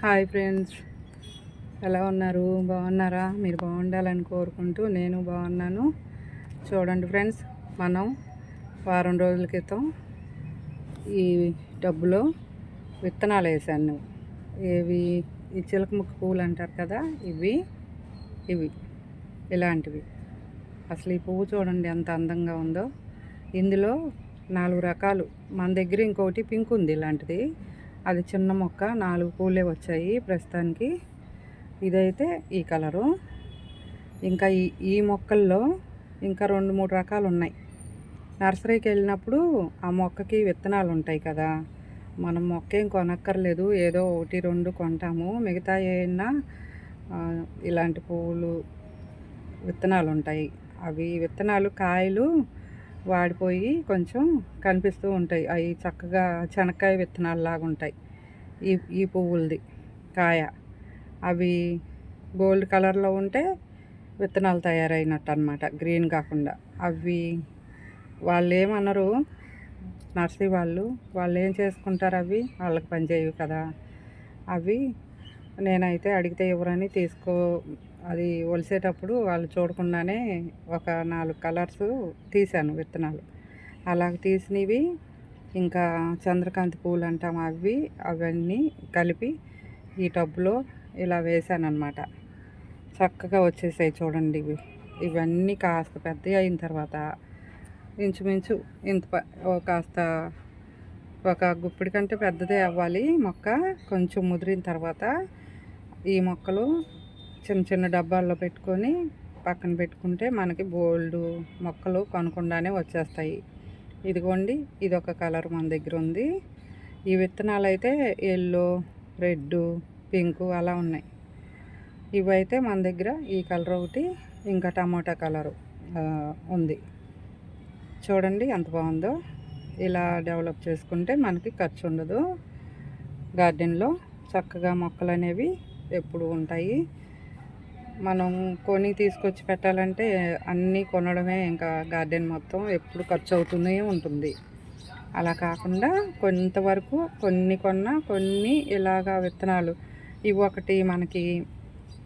Hi friends. ఎలా ఉన్నారు? బాగున్నారా? మీరు బాగుండాలని కోరుకుంటూ నేను బాగున్నాను. చూడండి ఫ్రెండ్స్ మనం వారం రోజుల క్రితం ఈ డబ్బులో విత్తనాలు వేసాను ఇవి ఈ చిలక ముక్క పువ్వులు అంటారు కదా ఇవి ఇవి ఇలాంటివి. అసలు ఈ పువ్వు చూడండి ఎంత అందంగా ఉందో. ఇందులో నాలుగు రకాలు. మన దగ్గర ఇంకొకటి పింక్ ఉంది ఇలాంటిది. అది చిన్న మొక్క నాలుగు పూలే వచ్చాయి ప్రస్తుతానికి. ఇదైతే ఈ కలరు. ఇంకా ఈ ఈ మొక్కల్లో ఇంకా రెండు మూడు రకాలు ఉన్నాయి నర్సరీకి వెళ్ళినప్పుడు ఆ మొక్కకి విత్తనాలు ఉంటాయి కదా. మనం మొక్క ఏం కొనక్కర్లేదు. ఏదో ఒకటి రెండు కొంటాము. మిగతా ఏమైనా ఇలాంటి పువ్వులు విత్తనాలు ఉంటాయి. అవి విత్తనాలు కాయలు వాడిపోయి కొంచెం కనిపిస్తూ ఉంటాయి. అవి చక్కగా చెనక్కాయ విత్తనాలులాగా ఉంటాయి. ఈ ఈ పువ్వులది కాయ. అవి గోల్డ్ కలర్లో ఉంటే విత్తనాలు తయారైనట్టు అనమాట గ్రీన్ కాకుండా. అవి వాళ్ళు ఏమన్నారు నర్సరీ వాళ్ళు వాళ్ళు ఏం చేసుకుంటారు అవి? వాళ్ళకి పనిచేయవు కదా. అవి నేనైతే అడిగితే ఎవరని తీసుకో అది ఒలిసేటప్పుడు వాళ్ళు చూడకుండానే ఒక నాలుగు కలర్స్ తీశాను విత్తనాలు. అలా తీసినవి ఇంకా చంద్రకాంతి పూలు అంటాం అవి అవన్నీ కలిపి ఈ టబ్లో ఇలా వేసాను అనమాట చక్కగా వచ్చేసాయి చూడండి ఇవి. ఇవన్నీ కాస్త పెద్దవి అయిన తర్వాత ఇంచుమించు ఇంత కాస్త ఒక గుప్పిడి కంటే పెద్దదే అవ్వాలి మొక్క. కొంచెం ముదిరిన తర్వాత ఈ మొక్కలు చిన్న చిన్న డబ్బాల్లో పెట్టుకొని పక్కన పెట్టుకుంటే మనకి బోల్డ్ మొక్కలు కొనకుండానే వచ్చేస్తాయి. ఇదిగోండి ఇది ఒక కలర్ మన దగ్గర ఉంది. ఈ విత్తనాలు అయితే ఎల్లో రెడ్ పింక్ అలా ఉన్నాయి. ఇవైతే మన దగ్గర ఈ కలర్ ఒకటి ఇంకా టమాటా కలరు ఉంది. చూడండి ఎంత బాగుందో. ఇలా డెవలప్ చేసుకుంటే మనకి ఖర్చు ఉండదు. గార్డెన్లో చక్కగా మొక్కలు అనేవి ఎప్పుడు ఉంటాయి. మనం కొని తీసుకొచ్చి పెట్టాలంటే అన్నీ కొనడమే ఇంకా గార్డెన్ మొత్తం ఎప్పుడు ఖర్చు అవుతూనే ఉంటుంది. అలా కాకుండా కొంతవరకు కొన్ని కొన్న కొన్ని ఇలాగా విత్తనాలు. ఇవి ఒకటి మనకి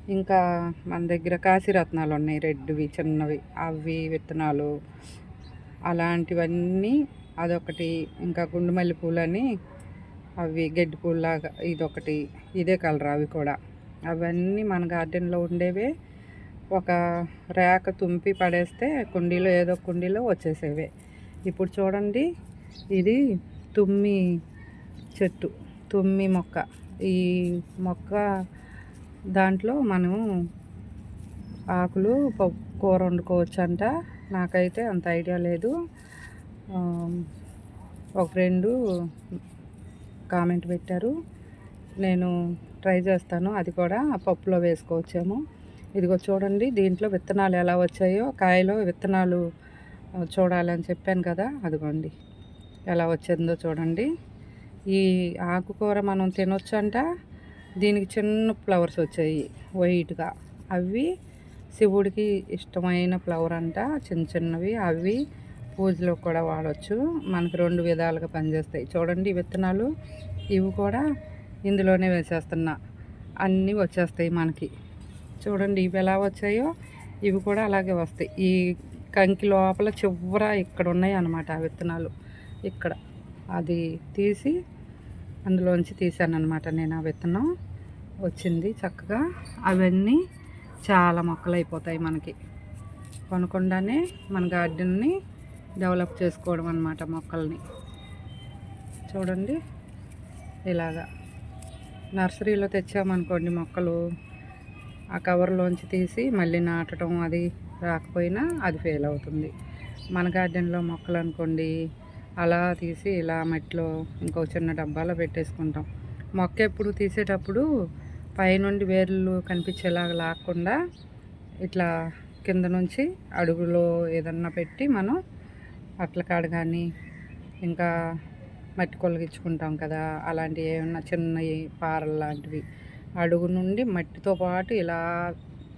ఇంకా మన దగ్గర కాశీరత్నాలు ఉన్నాయి. రెడ్వి చిన్నవి అవి విత్తనాలు. అలాంటివన్నీ అదొకటి. ఇంకా గుండుమల్లి పూలని అవి గడ్డి పూలాగా ఇదొకటి. ఇదే కలర్ అవి కూడా. అవన్నీ మన గార్డెన్లో ఉండేవే. ఒక రేక తుంపి పడేస్తే కుండీలో ఏదో కుండీలో వచ్చేసేవే. ఇప్పుడు చూడండి ఇది తుమ్మి చెట్టు తుమ్మి మొక్క. ఈ మొక్క దాంట్లో మనము ఆకులు కూర వండుకోవచ్చు అంట నాకైతే అంత ఐడియా లేదు. ఒక ఫ్రెండు కామెంట్ పెట్టారు. నేను ట్రై చేస్తాను. అది కూడా పప్పులో వేసుకోవచ్చాము. ఇదిగో చూడండి దీంట్లో విత్తనాలు ఎలా వచ్చాయో కాయలో విత్తనాలు చూడాలని చెప్పాను కదా అదిగోండి. ఎలా వచ్చిందో చూడండి. ఈ ఆకుకూర మనం తినొచ్చంట దీనికి చిన్న ఫ్లవర్స్ వచ్చాయి వైట్గా. అవి శివుడికి ఇష్టమైన ఫ్లవర్ అంట చిన్న చిన్నవి. అవి పూజలో కూడా వాడచ్చు. మనకు రెండు విధాలుగా పనిచేస్తాయి. చూడండి విత్తనాలు. ఇవి కూడా ఇందులోనే వేసేస్తున్నా. అన్నీ వచ్చేస్తాయి మనకి. చూడండి ఇవి ఎలా వచ్చాయో? ఇవి కూడా అలాగే వస్తాయి. ఈ కంకి లోపల చివర ఇక్కడ ఉన్నాయి అన్నమాట ఆ విత్తనాలు. ఇక్కడ. అది తీసి అందులోంచి తీసాను అనమాట నేను ఆ విత్తనం. వచ్చింది చక్కగా. అవన్నీ చాలా మొక్కలు అయిపోతాయి మనకి. కొనకుండానే మన గార్డెన్ని డెవలప్ చేసుకోవడం అనమాట మొక్కల్ని. చూడండి. ఇలాగా. నర్సరీలో తెచ్చామనుకోండి మొక్కలు. ఆ కవర్లోంచి తీసి మళ్ళీ నాటడం అది రాకపోయినా అది ఫెయిల్ అవుతుంది. మన గార్డెన్లో మొక్కలు అనుకోండి అలా తీసి ఇలా మట్టిలో ఇంకో చిన్న డబ్బాలో పెట్టేసుకుంటాం. మొక్క ఎప్పుడు తీసేటప్పుడు పైనుండి వేర్లు కనిపించేలాగా లాక్కుండా ఇట్లా కింద నుంచి అడుగులో ఏదన్నా పెట్టి మనం అట్ల కాడ కానీ ఇంకా మట్టి కొలగించుకుంటాం కదా అలాంటివి ఏమన్నా చిన్నవి పారలు లాంటివి. అడుగు నుండి మట్టితో పాటు ఇలా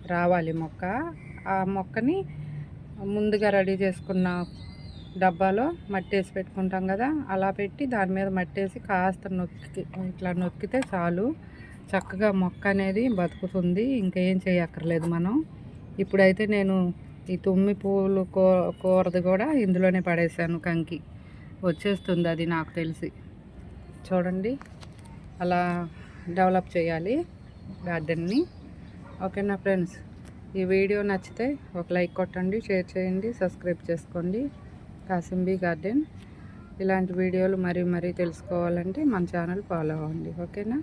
రావాలి మొక్క. ఆ మొక్కని ముందుగా రెడీ చేసుకున్న డబ్బాలో మట్టి వేసి పెట్టుకుంటాం కదా అలా పెట్టి దాని మీద మట్టి వేసి కాస్త నొక్కి ఇట్లా నొక్కితే చాలు. చక్కగా మొక్క అనేది బతుకుతుంది ఇంకేం చేయక్కర్లేదు మనం. ఇప్పుడైతే నేను ఈ తుమ్మి పువ్వులు కూ కూరది కూడా ఇందులోనే పడేసాను కంకి. వచ్చేస్తుంది అది నాకు తెలిసి. చూడండి. అలా డెవలప్ చేయాలి గార్డెన్ని. ఓకేనా ఫ్రెండ్స్ ఈ వీడియో నచ్చితే ఒక లైక్ కొట్టండి షేర్ చేయండి సబ్స్క్రైబ్ చేసుకోండి. కాసింబీ గార్డెన్. ఇలాంటి వీడియోలు మరీ మరీ తెలుసుకోవాలంటే మన ఛానల్ ఫాలో అవ్వండి. ఓకేనా?